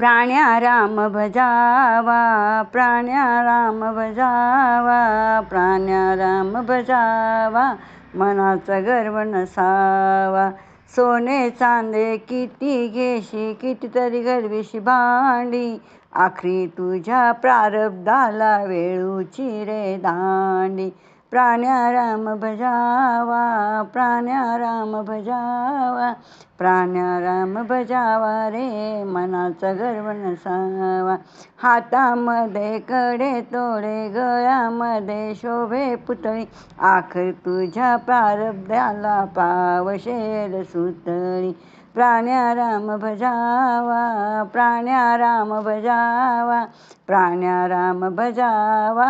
प्राण्या राम भजावा प्राण्या राम भजावा प्राण्या राम भजावा मनाचा गर्व नसावा. सोने चांदे किती घेशी कितीतरी गर्विशी भांडी आखरी तुझ्या प्रारब्धाला वेळूची रे दांडी. प्राण्या राम भजावा प्राण्या राम भजावा प्राण्या राम भजावा रे मनाचा गर्व नसावा हातामध्ये कडे तोडे गळ्यामध्ये शोभे पुतळी. आखर तुझ्या प्रारब्धाला पावशेर सुतळी. प्राण्या राम भजावा प्राण्या राम भजावा प्राण्या राम भजावा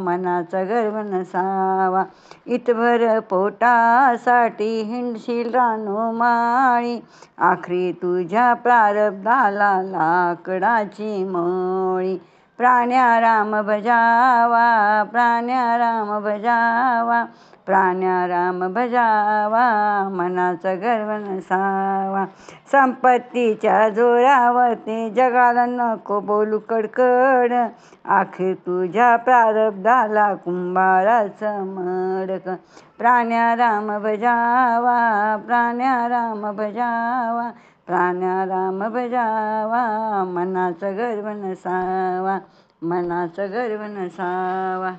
मनाचा गर्व नसावा इतभर पोटासाठी हिंडशील रानो माळी. आखरी तुझ्या प्रारब्धाला लाकडाची मोळी. प्राण्या राम भजावा प्राण्या राम भजावा प्राण्या राम भजावा मनाचा गर्व नसावा. संपत्तीच्या जोरावरती जगाला नको बोलू कडकड. आखिर तुझ्या प्रारब्धाला कुंभाराचं मडक. प्राण्या राम भजावा प्राण्या राम भजावा प्राण्या राम बजावा मनाचा गर्व नसावा मनाचा गर्व नसावा.